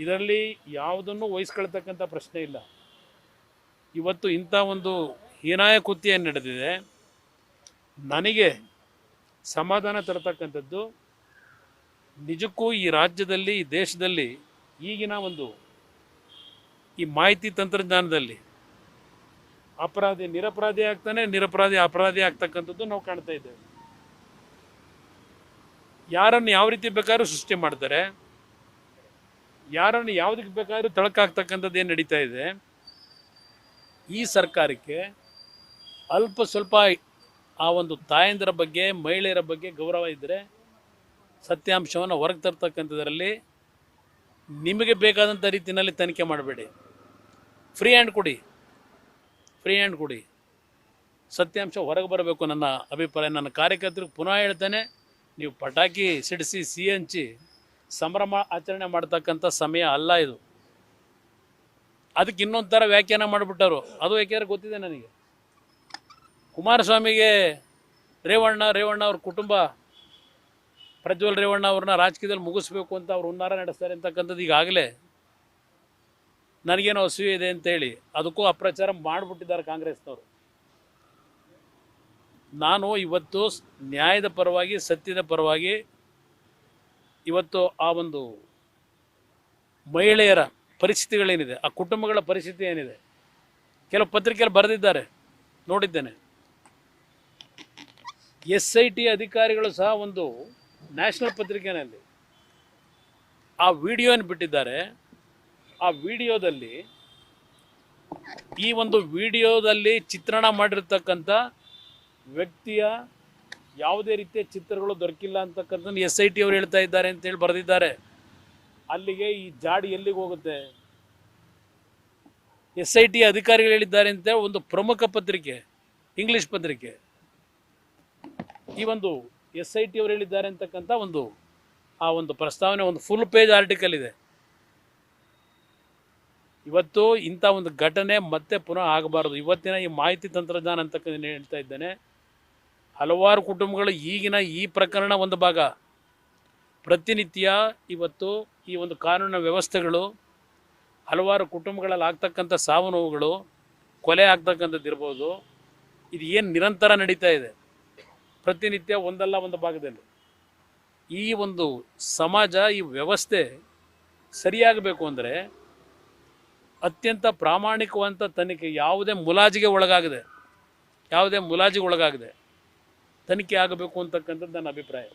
ಇದರಲ್ಲಿ ಯಾವುದನ್ನು ವಹಿಸ್ಕೊಳ್ತಕ್ಕಂಥ ಪ್ರಶ್ನೆ ಇಲ್ಲ. ಇವತ್ತು ಇಂಥ ಒಂದು ಹೀನಾಯ ಕೃತ್ಯ ನಡೆದಿದೆ. ನನಗೆ ಸಮಾಧಾನ ತರತಕ್ಕಂಥದ್ದು ನಿಜಕ್ಕೂ ಈ ರಾಜ್ಯದಲ್ಲಿ, ಈ ದೇಶದಲ್ಲಿ ಈಗಿನ ಒಂದು ಈ ಮಾಹಿತಿ ತಂತ್ರಜ್ಞಾನದಲ್ಲಿ ಅಪರಾಧಿ ನಿರಪರಾಧಿ ಆಗ್ತಾನೆ, ನಿರಪರಾಧಿ ಅಪರಾಧಿ ಆಗ್ತಕ್ಕಂಥದ್ದು ನಾವು ಕಾಣ್ತಾ ಇದ್ದೇವೆ. ಯಾರನ್ನು ಯಾವ ರೀತಿ ಬೇಕಾದ್ರೂ ಸೃಷ್ಟಿ ಮಾಡ್ತಾರೆ. ಯಾರನ್ನು ಯಾವುದಕ್ಕೆ ಬೇಕಾದರೂ ತಳಕಾಗ್ತಕ್ಕಂಥದ್ದು ಏನು ನಡೀತಾ ಇದೆ? ಈ ಸರ್ಕಾರಕ್ಕೆ ಅಲ್ಪ ಸ್ವಲ್ಪ ಆ ಒಂದು ತಾಯಂದಿರ ಬಗ್ಗೆ, ಮಹಿಳೆಯರ ಬಗ್ಗೆ ಗೌರವ ಇದ್ದರೆ ಸತ್ಯಾಂಶವನ್ನು ಹೊರಗೆ ತರ್ತಕ್ಕಂಥದ್ರಲ್ಲಿ ನಿಮಗೆ ಬೇಕಾದಂಥ ರೀತಿಯಲ್ಲಿ ತನಿಖೆ ಮಾಡಬೇಡಿ. ಫ್ರೀ ಹ್ಯಾಂಡ್ ಕೊಡಿ. ಫ್ರೀ ಹ್ಯಾಂಡ್ ಕೊಡಿ. ಸತ್ಯಾಂಶ ಹೊರಗೆ ಬರಬೇಕು ನನ್ನ ಅಭಿಪ್ರಾಯ. ನನ್ನ ಕಾರ್ಯಕರ್ತರಿಗೆ ಪುನಃ ಹೇಳ್ತೇನೆ, ನೀವು ಪಟಾಕಿ ಸಿಡಿಸಿ ಸಿ ಹಂಚಿ ಸಂಭ್ರಮ ಆಚರಣೆ ಮಾಡ್ತಕ್ಕಂಥ ಸಮಯ ಅಲ್ಲ ಇದು. ಅದಕ್ಕೆ ಇನ್ನೊಂದು ಥರ ವ್ಯಾಖ್ಯಾನ ಮಾಡಿಬಿಟ್ಟರು ಅದು ಯಾಕೆಂದ್ರೆ ಗೊತ್ತಿದೆ ನನಗೆ? ಕುಮಾರಸ್ವಾಮಿಗೆ ರೇವಣ್ಣ ರೇವಣ್ಣ ಅವ್ರ ಕುಟುಂಬ, ಪ್ರಜ್ವಲ್ ರೇವಣ್ಣ ಅವ್ರನ್ನ ರಾಜಕೀಯದಲ್ಲಿ ಮುಗಿಸ್ಬೇಕು ಅಂತ ಅವ್ರು ಹುನ್ನಾರ ನಡೆಸ್ತಾರೆ ಅಂತಕ್ಕಂಥದ್ದು ಈಗಾಗಲೇ ನನಗೇನೋ ಅಸೂಯೆ ಇದೆ ಅಂತೇಳಿ ಅದಕ್ಕೂ ಅಪ್ರಚಾರ ಮಾಡಿಬಿಟ್ಟಿದ್ದಾರೆ ಕಾಂಗ್ರೆಸ್ನವರು. ನಾನು ಇವತ್ತು ನ್ಯಾಯದ ಪರವಾಗಿ, ಸತ್ಯದ ಪರವಾಗಿ ಇವತ್ತು ಆ ಒಂದು ಮಹಿಳೆಯರ ಪರಿಸ್ಥಿತಿಗಳೇನಿದೆ, ಆ ಕುಟುಂಬಗಳ ಪರಿಸ್ಥಿತಿ ಏನಿದೆ, ಕೆಲವು ಪತ್ರಿಕೆಯಲ್ಲಿ ಬರೆದಿದ್ದಾರೆ, ನೋಡಿದ್ದೇನೆ. ಎಸ್ ಐ ಟಿ ಅಧಿಕಾರಿಗಳು ಸಹ ಒಂದು ನ್ಯಾಷನಲ್ ಪತ್ರಿಕೆಯಲ್ಲಿ ಆ ವಿಡಿಯೋನ ಬಿಟ್ಟಿದ್ದಾರೆ. ಆ ವಿಡಿಯೋದಲ್ಲಿ ಈ ಒಂದು ವಿಡಿಯೋದಲ್ಲಿ ಚಿತ್ರಣ ಮಾಡಿರ್ತಕ್ಕಂಥ ವ್ಯಕ್ತಿಯ ಯಾವುದೇ ರೀತಿಯ ಚಿತ್ರಗಳು ದೊರಕಿಲ್ಲ ಅಂತಕ್ಕಂಥದ್ದು ಎಸ್ ಐ ಟಿ ಅವರು ಹೇಳ್ತಾ ಇದ್ದಾರೆ ಅಂತೇಳಿ ಬರೆದಿದ್ದಾರೆ. ಅಲ್ಲಿಗೆ ಈ ಜಾಡಿ ಎಲ್ಲಿಗೆ ಹೋಗುತ್ತೆ? ಎಸ್ ಐ ಟಿ ಅಧಿಕಾರಿಗಳು ಹೇಳಿದ್ದಾರೆ ಅಂತ ಒಂದು ಪ್ರಮುಖ ಪತ್ರಿಕೆ, ಇಂಗ್ಲಿಷ್ ಪತ್ರಿಕೆ. ಈ ಒಂದು ಎಸ್ ಐ ಟಿ ಅವರು ಹೇಳಿದ್ದಾರೆ ಅಂತಕ್ಕಂಥ ಒಂದು, ಆ ಒಂದು ಪ್ರಸ್ತಾವನೆ ಒಂದು ಫುಲ್ ಪೇಜ್ ಆರ್ಟಿಕಲ್ ಇದೆ. ಇವತ್ತು ಇಂಥ ಒಂದು ಘಟನೆ ಮತ್ತೆ ಪುನಃ ಆಗಬಾರದು. ಇವತ್ತಿನ ಈ ಮಾಹಿತಿ ತಂತ್ರಜ್ಞಾನ ಅಂತಕ್ಕಂಥ ಹೇಳ್ತಾ ಇದ್ದೇನೆ. ಹಲವಾರು ಕುಟುಂಬಗಳು ಈಗಿನ ಈ ಪ್ರಕರಣ ಒಂದು ಭಾಗ. ಪ್ರತಿನಿತ್ಯ ಇವತ್ತು ಈ ಒಂದು ಕಾನೂನಿನ ವ್ಯವಸ್ಥೆಗಳು, ಹಲವಾರು ಕುಟುಂಬಗಳಲ್ಲಿ ಆಗ್ತಕ್ಕಂಥ ಸಾವು ನೋವುಗಳು, ಕೊಲೆ ಆಗ್ತಕ್ಕಂಥದ್ದು ಇರ್ಬೋದು, ಇದು ಏನು ನಿರಂತರ ನಡೀತಾ ಇದೆ. ಪ್ರತಿನಿತ್ಯ ಒಂದಲ್ಲ ಒಂದು ಭಾಗದಲ್ಲಿ. ಈ ಒಂದು ಸಮಾಜ, ಈ ವ್ಯವಸ್ಥೆ ಸರಿಯಾಗಬೇಕು ಅಂದರೆ ಅತ್ಯಂತ ಪ್ರಾಮಾಣಿಕವಂತ ತನಿಖೆ ಯಾವುದೇ ಮುಲಾಜಿಗೆ ಒಳಗಾಗಿದೆ, ಯಾವುದೇ ಮುಲಾಜಿಗೆ ಒಳಗಾಗದೆ ತನಿಖೆ ಆಗಬೇಕು ಅಂತಕ್ಕಂಥದ್ದು ನನ್ನ ಅಭಿಪ್ರಾಯ.